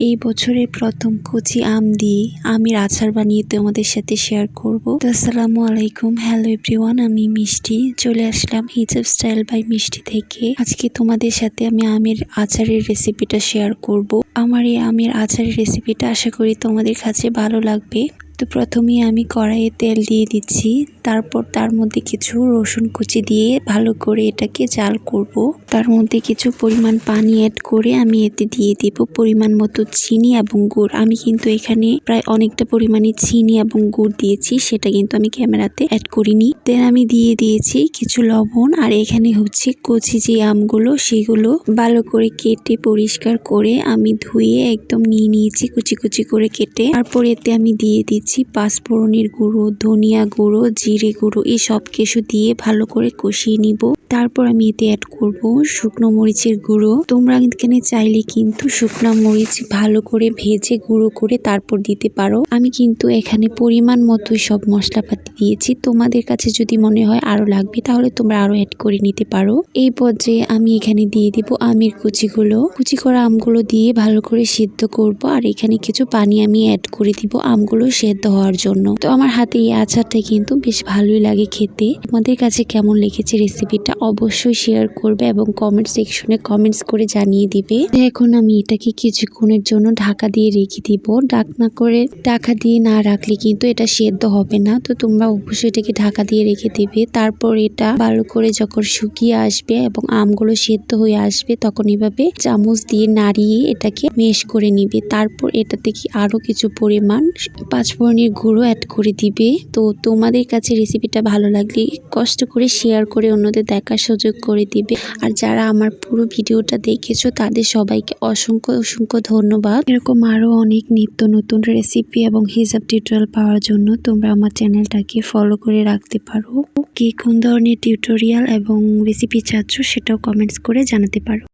এই বছরের প্রথম কচি আম দিয়ে আমের আচার বানিয়ে তোমাদের সাথে শেয়ার করব। তো আসসালামু আলাইকুম। হ্যালো এভরিওয়ান আমি মিষ্টি। চলে আসলাম হিজাব স্টাইল বাই মিষ্টি থেকে। আজকে তোমাদের সাথে আমি আমের আচারের রেসিপিটা শেয়ার করব। আমার এই আমের আচারের রেসিপিটা আশা করি তোমাদের কাছে ভালো লাগবে। তো প্রথমেই আমি কড়াইয়ে তেল দিয়ে দিচ্ছি। তারপর তার মধ্যে কিছু রসুন কুচি দিয়ে ভালো করে এটাকে জাল করব। তার মধ্যে কিছু পরিমাণ পানি অ্যাড করে আমি এতে দিয়ে দিব পরিমাণ মতো চিনি এবং গুড়। আমি কিন্তু এখানে প্রায় অনেকটা পরিমাণে চিনি এবং গুড় দিয়েছি, সেটা কিন্তু আমি ক্যামেরাতে অ্যাড করিনি। দেন আমি দিয়ে দিয়েছি কিছু লবণ আর এখানে হচ্ছে কচি যে আমগুলো, সেগুলো ভালো করে কেটে পরিষ্কার করে আমি ধুয়ে একদম নিয়ে নিয়েছি, কুচি কুচি করে কেটে। তারপর এতে আমি দিয়ে দিচ্ছি পাঁচফোড়নের গুঁড়ো, ধনিয়া গুঁড়ো, জিরে গুঁড়ো, এই সব কিছু দিয়ে ভালো করে কষিয়ে নিব। তারপর আমি এতে অ্যাড করব শুকনো মরিচের গুঁড়ো। তোমরা এখানে চাইলে কিন্তু শুকনো মরিচ ভালো করে ভেজে গুঁড়ো করে তারপর দিতে পারো। আমি কিন্তু এখানে পরিমাণ মতো সব মশলাপাতি দিয়েছি। তোমাদের কাছে যদি মনে হয় আরও লাগবে, তাহলে তোমরা আরও অ্যাড করে নিতে পারো। এই পর্যায়ে আমি এখানে দিয়ে দিব আমের কুচিগুলো। কুচি করা আমগুলো দিয়ে ভালো করে সিদ্ধ করব। আর এখানে কিছু পানি আমি অ্যাড করে দিব। আমগুলো সেদ্ধ হওয়ার জন্য। তো আমার হাতে এই আচারটা কিন্তু বেশ ভালোই লাগে খেতে। তোমাদের কাছে কেমন লেগেছে রেসিপিটা অবশ্যই শেয়ার করবে এবং কমেন্ট সেকশনে কমেন্টস করে জানিয়ে দিবে। এখন আমি এটাকে কিছুক্ষণের জন্য ঢাকা দিয়ে রেখে দিব। ডাকনা করে ঢাকা দিয়ে না রাখলে কিন্তু এটা সেদ্ধ হবে না। তো তোমরা অবশ্যই এটাকে ঢাকা দিয়ে রেখে দিবে। তারপর এটা ভালো করে যখন শুকিয়ে আসবে এবং আমগুলো সেদ্ধ হয়ে আসবে তখন এভাবে চামচ দিয়ে নাড়িয়ে এটাকে মেশ করে নিবে। তারপর এটা থেকে আরও কিছু পরিমাণ পাঁচফোড়নের গুঁড়ো অ্যাড করে দিবে। তো তোমাদের কাছে রেসিপিটা ভালো লাগলে কষ্ট করে শেয়ার করে অন্যদের দেখার সুযোগ করে দিবে। আর যারা আমার পুরো ভিডিওটা দেখেছ, তাদের সবাইকে অসংখ্য অসংখ্য ধন্যবাদ। এরকম আরও অনেক নিত্য নতুন রেসিপি এবং হিসাব টিউটোরিয়াল পাওয়ার জন্য তোমরা আমার চ্যানেলটাকে ফলো করে রাখতে পারো। কে কোন ধরনের টিউটোরিয়াল এবং রেসিপি চাচ্ছ, সেটাও কমেন্টস করে জানাতে পারো।